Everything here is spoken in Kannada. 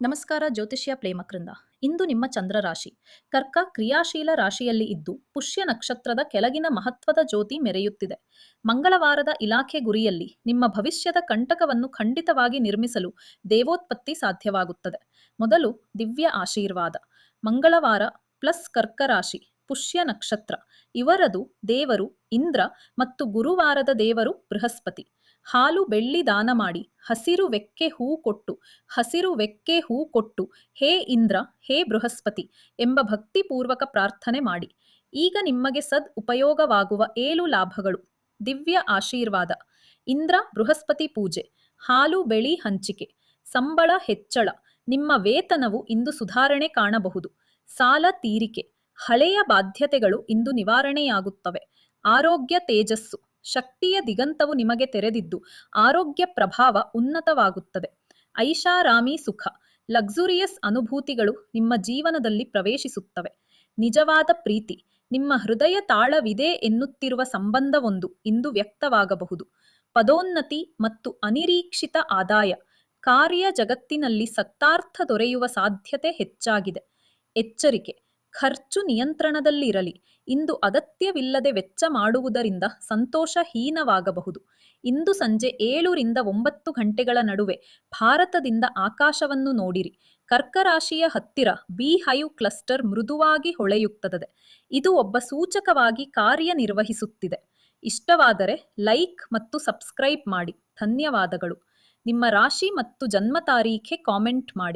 ನಮಸ್ಕಾರ ಜ್ಯೋತಿಷ್ಯ ಪ್ರೇಮಕೃಂದ. ಇಂದು ನಿಮ್ಮ ಚಂದ್ರ ರಾಶಿ ಕರ್ಕ ಕ್ರಿಯಾಶೀಲ ರಾಶಿಯಲ್ಲಿ ಇದ್ದು ಪುಷ್ಯ ನಕ್ಷತ್ರದ ಕೆಳಗಿನ ಮಹತ್ವದ ಜ್ಯೋತಿ ಮೆರೆಯುತ್ತಿದೆ. ಮಂಗಳವಾರದ ಇಲಾಖೆ ಗುರಿಯಲ್ಲಿ ನಿಮ್ಮ ಭವಿಷ್ಯದ ಕಂಟಕವನ್ನು ಖಂಡಿತವಾಗಿ ನಿರ್ಮಿಸಲು ದೇವೋತ್ಪತ್ತಿ ಸಾಧ್ಯವಾಗುತ್ತದೆ. ಮೊದಲು ದಿವ್ಯ ಆಶೀರ್ವಾದ. ಮಂಗಳವಾರ ಪ್ಲಸ್ ಕರ್ಕ ರಾಶಿ. ಪುಷ್ಯ ನಕ್ಷತ್ರ. ಇವರದು ದೇವರು ಇಂದ್ರ ಮತ್ತು ಗುರುವಾರದ ದೇವರು ಬೃಹಸ್ಪತಿ. ಹಾಲು ಬೆಳ್ಳಿ ದಾನ ಮಾಡಿ, ಹಸಿರು ವೆಕ್ಕೆ ಹೂ ಕೊಟ್ಟು, ಹಸಿರು ವೆಕ್ಕೆ ಹೂ ಕೊಟ್ಟು, ಹೇ ಇಂದ್ರ, ಹೇ ಬೃಹಸ್ಪತಿ ಎಂಬ ಭಕ್ತಿಪೂರ್ವಕ ಪ್ರಾರ್ಥನೆ ಮಾಡಿ. ಈಗ ನಿಮಗೆ ಸದ್ ಉಪಯೋಗವಾಗುವ ಏಳು ಲಾಭಗಳು. ದಿವ್ಯ ಆಶೀರ್ವಾದ. ಇಂದ್ರ ಬೃಹಸ್ಪತಿ ಪೂಜೆ. ಹಾಲು ಬೆಳಿ ಹಂಚಿಕೆ. ಸಂಬಳ ಹೆಚ್ಚಳ. ನಿಮ್ಮ ವೇತನವು ಇಂದು ಸುಧಾರಣೆ ಕಾಣಬಹುದು. ಸಾಲ ತೀರಿಕೆ. ಹಳೆಯ ಬಾಧ್ಯತೆಗಳು ಇಂದು ನಿವಾರಣೆಯಾಗುತ್ತವೆ. ಆರೋಗ್ಯ ತೇಜಸ್ಸು, ಶಕ್ತಿಯ ದಿಗಂತವು ನಿಮಗೆ ತೆರೆದಿದ್ದು, ಆರೋಗ್ಯ ಪ್ರಭಾವ ಉನ್ನತವಾಗುತ್ತದೆ. ಐಷಾರಾಮಿ ಸುಖ, ಲಕ್ಸುರಿಯಸ್ ಅನುಭೂತಿಗಳು ನಿಮ್ಮ ಜೀವನದಲ್ಲಿ ಪ್ರವೇಶಿಸುತ್ತವೆ. ನಿಜವಾದ ಪ್ರೀತಿ, ನಿಮ್ಮ ಹೃದಯ ತಾಳವಿದೆ ಎನ್ನುತ್ತಿರುವ ಸಂಬಂಧವೊಂದು ಇಂದು ವ್ಯಕ್ತವಾಗಬಹುದು. ಪದೋನ್ನತಿ ಮತ್ತು ಅನಿರೀಕ್ಷಿತ ಆದಾಯ, ಕಾರ್ಯ ಜಗತ್ತಿನಲ್ಲಿ ಸತ್ತಾರ್ಥ ದೊರೆಯುವ ಸಾಧ್ಯತೆ ಹೆಚ್ಚಾಗಿದೆ. ಎಚ್ಚರಿಕೆ ಖರ್ಚು ನಿಯಂತ್ರಣದಲ್ಲಿರಲಿ. ಇಂದು ಅಗತ್ಯವಿಲ್ಲದೆ ವೆಚ್ಚ ಮಾಡುವುದರಿಂದ ಸಂತೋಷಹೀನವಾಗಬಹುದು ಇಂದು ಸಂಜೆ ಏಳರಿಂದ ಒಂಬತ್ತು ಗಂಟೆಗಳ ನಡುವೆ ಭಾರತದಿಂದ ಆಕಾಶವನ್ನು ನೋಡಿರಿ. ಕರ್ಕರಾಶಿಯ ಹತ್ತಿರ ಬಿ ಹೈವ್ ಕ್ಲಸ್ಟರ್ ಮೃದುವಾಗಿ ಹೊಳೆಯುತ್ತದೆ. ಇದು ಒಬ್ಬ ಸೂಚಕವಾಗಿ ಕಾರ್ಯನಿರ್ವಹಿಸುತ್ತಿದೆ. ಇಷ್ಟವಾದರೆ ಲೈಕ್ ಮತ್ತು ಸಬ್ಸ್ಕ್ರೈಬ್ ಮಾಡಿ. ಧನ್ಯವಾದಗಳು. ನಿಮ್ಮ ರಾಶಿ ಮತ್ತು ಜನ್ಮ ತಾರೀಖೆ ಕಾಮೆಂಟ್ ಮಾಡಿ.